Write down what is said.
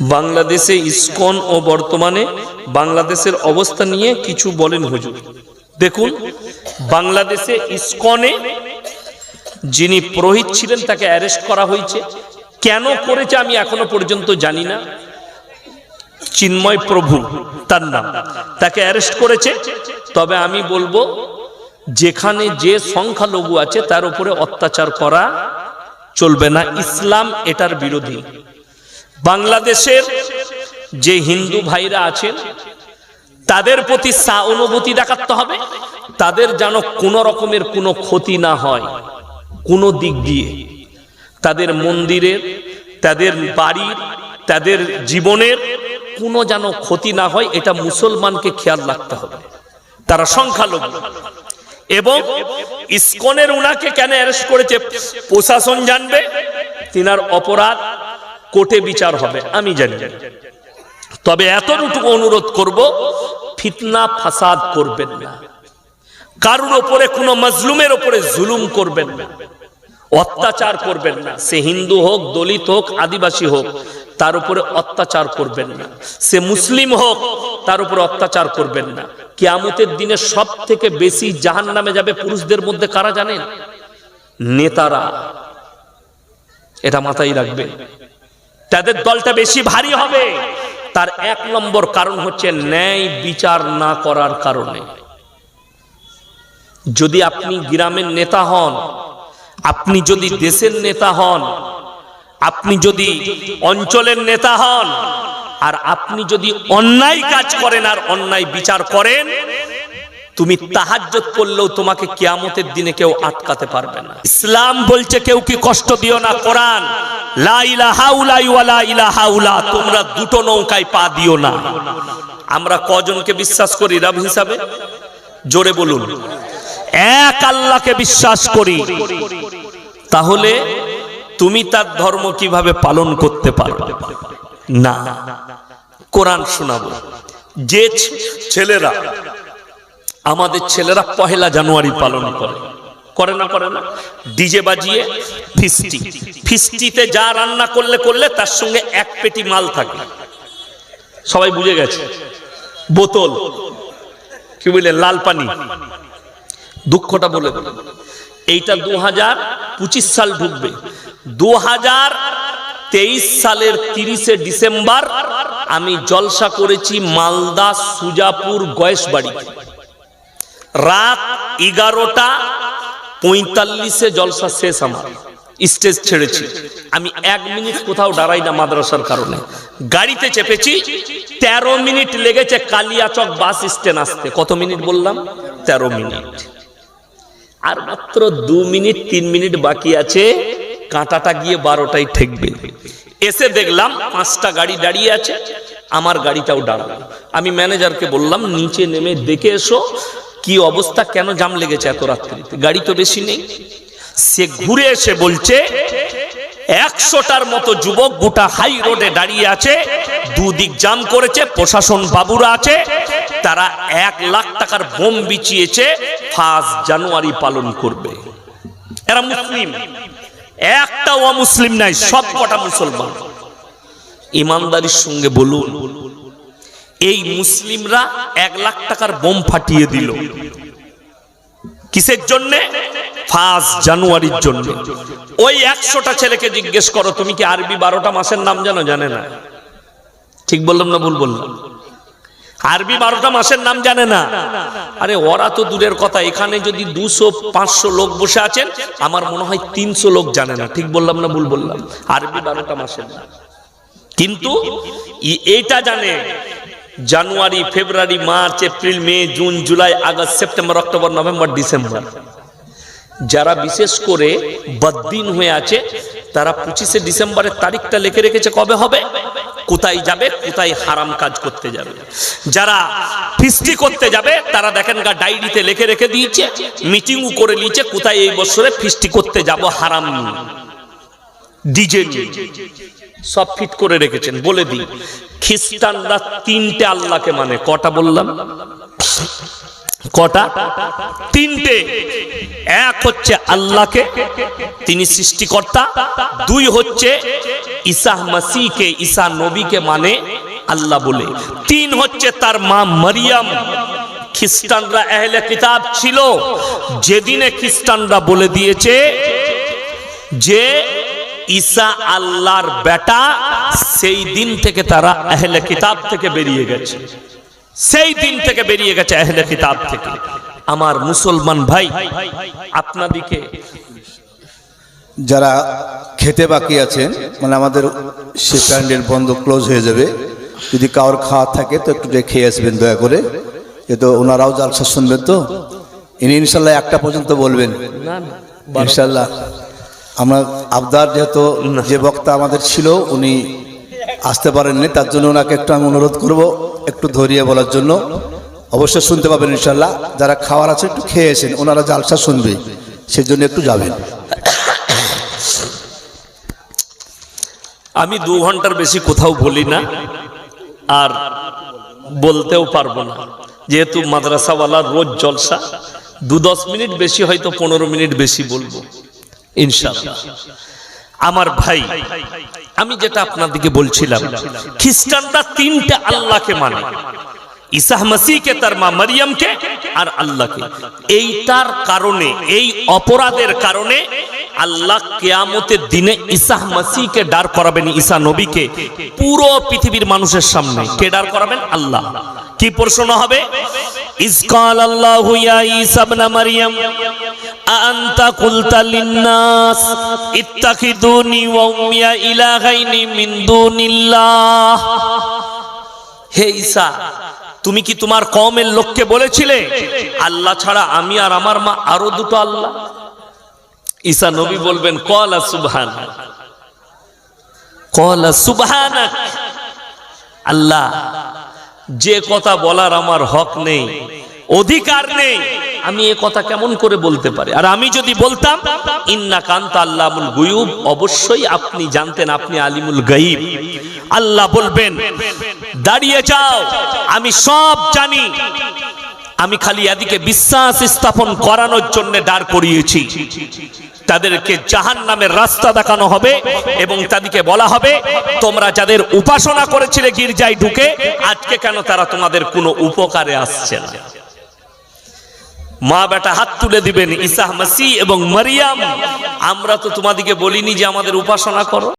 বাংলাদেশে ইসকন ও বর্তমানে বাংলাদেশের অবস্থা নিয়ে কিছু বলেন হুজুর। দেখুন, বাংলাদেশে ইসকনে যিনি পুরোহিত ছিলেন, তাকে অ্যারেস্ট করা হয়েছে। কেন করেছে আমি এখনও পর্যন্ত জানি না। চিন্ময় প্রভু তার নাম, তাকে অ্যারেস্ট করেছে। তবে আমি বলব, যেখানে যে সংখ্যালঘু আছে, তার উপরে অত্যাচার করা চলবে না। ইসলাম এটার বিরোধী। বাংলাদেশের যে হিন্দু ভাইরা আছেন, তাদের প্রতি সহানুভূতি দেখাতে হবে। তাদের যেন কোনো রকমের কোনো ক্ষতি না হয়, কোনো দিক দিয়ে। তাদের মন্দিরের, তাদের বাড়ির, তাদের জীবনের কোনো যেন ক্ষতি না হয়, এটা মুসলমানকে খেয়াল রাখতে হবে। তারা সংখ্যালঘু। এবং ইস্কনের উনাকে কেন অ্যারেস্ট করেছে? প্রশাসন জানবে। তিনার অপরাধ কোর্টে বিচার হবে, আমি জানি। তবে এতটুকু অনুরোধ করব, ফিতনা ফাসাদ করবেন না। কারুর ওপরে কোনো মজলুমের ওপরে জুলুম করবেন না। অত্যাচার করবেন না। সে হিন্দু হোক, দলিত হোক, আদিবাসী হোক, তার উপরে অত্যাচার করবেন না। সে মুসলিম হোক, তার উপরে অত্যাচার করবেন না। কিয়ামতের দিনে সব থেকে বেশি জাহান নামে যাবে পুরুষদের মধ্যে কারা জানেন? নেতারা। এটা মাথায় রাখবেন তাদের দলটা বেশি ভারী হবে। তার এক নম্বর কারণ হচ্ছে ন্যায় বিচার না করার কারণে। যদি আপনি গ্রামের নেতা হন, আপনি যদি দেশের নেতা হন, আপনি যদি অঞ্চলের নেতা হন, আর আপনি যদি অন্যায় কাজ করেন আর অন্যায় বিচার করেন, তুমি তাহাজ্জত করলেও তোমাকে কিয়ামতের দিনে কেউ আটকাতে পারবে না। ইসলাম বলছে কেউ কি কষ্ট দিও না কোরআন। তোমরা দুটো নৌকায় পা দিও না। আমরা কজনকে বিশ্বাস করি, রব হিসাবে? জোরে বলুন। এক আল্লাহকে বিশ্বাস করি, তাহলে তুমি তার ধর্ম কীভাবে পালন করতে পারো না। কোরআন শোনাবো। যে ছেলেরা, আমাদের ছেলেরা পহেলা জানুয়ারি পালন করে। করে না করে না। ডিজে বাজিয়ে ফিস্টি। ফিস্টিতে যা রান্না করলে করলে তার সঙ্গে এক পেটি মাল থাকে। সবাই বুঝে গেছে? বোতল। কি বলে লাল পানি। দুঃখটা বলে এইটা দু হাজার পঁচিশ সাল ঢুকবে। দু হাজার তেইশ সালের তিরিশে ডিসেম্বর আমি জলসা করেছি মালদা সুজাপুর গয়েশবাড়ি। রাত এগারোটা পঁয়তাল্লিশে জলসা শেষ আমার, স্টেজ ছেড়েছি। আমি এক মিনিট কোথাও দাঁড়াই না মাদ্রাসার কারণে। গাড়িতে চেপেছি, তেরো মিনিট লেগেছে কালিয়াচক বাস স্ট্যান্ড আসতে। কত মিনিট বললাম? তেরো মিনিট। আর মাত্র দু মিনিট, তিন মিনিট বাকি আছে, কাঁটাটা গিয়ে বারোটায় ঠেকবে। এসে দেখলাম পাঁচটা গাড়ি দাঁড়িয়ে আছে, আমার গাড়িটাও দাঁড়াল। আমি ম্যানেজারকে বললাম, নিচে নেমে দেখে এসো কি অবস্থা? কেন জাম লেগেছে এত রাত্রিতে? গাড়ি তো বেশি নেই। সে ঘুরে এসে বলছে, একশোটার মতো যুবক গোটা হাই রোডে দাঁড়িয়ে আছে, দুদিক জাম করেছে, প্রশাসন বাবুরা আছে, তারা এক লাখ টাকার বোম বিচিয়েছে ফার্স্ট জানুয়ারি পালন করবে। এরা মুসলিম। একটা অমুসলিম নাই সব কটা মুসলমান। ইমানদারির সঙ্গে বলুন এই মুসলিমরা এক লাখ টাকার বোম ফাটিয়ে দিল। কিসের জন্যে? ফার্স্ট জানুয়ারির জন্য। ওই একশোটা ছেলেকে জিজ্ঞেস করো, তুমি কি আরবি বারোটা মাসের নাম জানো? জানে না। ঠিক বললাম না, ভুল বললাম? আরবি বারোটা মাসের নাম জানে না। আরে, ওরা তো দূরের কথা। এখানে যদি দুশো, পাঁচশো লোক বসে আছেন, আমার মনে হয় তিনশো লোক জানে না। ঠিক বললাম না, ভুল বললাম? আরবি বারোটা মাসের। নাম কিন্তু এইটা জানে January, February, March, April, May, June, July, August, September, October, November, December. যারা বিশেষ করে বদ্দিন হয়ে আছে, তারা পঁচিশে ডিসেম্বরের তারিখটা লিখে রেখেছে কবে হবে? কোথায় যাবে? কোথায় হারাম কাজ করতে যাবে? যারা ফিস্টি করতে যাবে, তারা দেখেন গা ডায়েরিতে লিখে রেখে দিয়েছে, মিটিংও করে নিয়েছে, কোথায় এই বছরে ফিস্টি করতে যাব হারাম। ডিজে সব ফিট করে রেখেছেন, বলে দিই। খ্রিস্টানরা তিনটে আল্লাহকে মানে কটা বললাম? কটা? তিনটে। এক হচ্ছে আল্লাহকে, তিনি সৃষ্টিকর্তা। দুই হচ্ছে ঈসা মাসিকে ঈসা নবীকে মানে আল্লাহ বলে। তিন হচ্ছে তার মা মারিয়াম। খ্রিস্টানরা এহলে কিতাব ছিল। যেদিনে খ্রিস্টানরা বলে দিয়েছে যে ঈসা আল্লাহর বেটা সেই দিন থেকে তারা আহলে কিতাব থেকে বেরিয়ে গেছে। সেই দিন থেকে বেরিয়ে গেছে আহলে কিতাব থেকে। আমার মুসলমান ভাই আপনাদিকে যারা খেতে বাকি আছেন মানে আমাদের সে প্যান্ডেল বন্ধ ক্লোজ হয়ে যাবে। যদি কারোর খাওয়া থাকে তো একটু খেয়ে আসবেন দয়া করে। এ তো ওনারাও জালসা শুনবেন তো? ইনি ইনশাল্লাহ একটা পর্যন্ত বলবেন। ইনশাল্লাহ। আমরা আবদার যেহেতু যে বক্তা আমাদের ছিল, উনি আসতে পারেননি, তার জন্য ওনাকে একটু আমি অনুরোধ করব, একটু ধরিয়ে বলার জন্য। অবশ্যই শুনতে পাবেন ইনশাল্লাহ যারা খাওয়ার আছে, একটু খেয়ে এসেন, ওনারা জালসা শুনবে, সেজন্য একটু যাবেন। আমি দু ঘণ্টার বেশি কোথাও বলি না, আর বলতেও পারব না। যেহেতু মাদ্রাসাওয়ালা রোজ জলসা, দু দশ মিনিট বেশি হয়তো পনেরো মিনিট বেশি বলব। ইনশাআল্লাহ। আমার ভাই, আমি যেটা আপনাদেরকে বলছিলাম, খ্রিস্টানরা তিনটা আল্লাহকে মানে। ইসাহ মাসিকে তার মা মারিয়ামকে আর আল্লাহকে। এইটার কারণে, এই অপরাধের কারণে আল্লাহ কেয়ামতের দিনে ইসাহ মাসিকে ডার করাবেন, ঈসা নবীকে পুরো পৃথিবীর মানুষের সামনে। কে ডার করাবেন? আল্লাহ। কি প্রশ্ন হবে? ইসকাল আল্লাহ ঈসা ইবনে মারইয়াম হে তুমি কি তোমার কওমের লোককে বলেছিলে, আল্লাহ ছাড়া আমি আর আমার মা আরও দুটো আল্লাহ? ঈসা নবী বলবেন, কলা সুবহান কলা সুবহান আল্লাহ, যে কথা বলার আমার হক নেই, অধিকার নেই আমি এ কথা কেমন করে বলতে পারি? আর আমি যদি বলতাম ইন্না কান্তা আল্লামুল গুয়ুব অবশ্যই আপনি জানতেন আপনি আলিমুল গাইব আল্লাহ বলবেন, দাঁড়িয়ে যাও, আমি সব জানি। আমি খালি এদিকে বিশ্বাস স্থাপন করানোর জন্য দাঁড় করিয়েছি। তাদেরকে জাহান নামের রাস্তা দেখানো হবে এবং তাদেরকে বলা হবে, তোমরা যাদের উপাসনা করেছিলে গির্জায় ঢুকে, আজকে কেন তারা তোমাদের কোনো উপকারে আসছে না? মা বেটা হাত তুলে দিবেন ইসাহ মাসি এবং মারিয়াম। আমরা তো তোমাদিকে বলিনি যে আমাদের উপাসনা করো।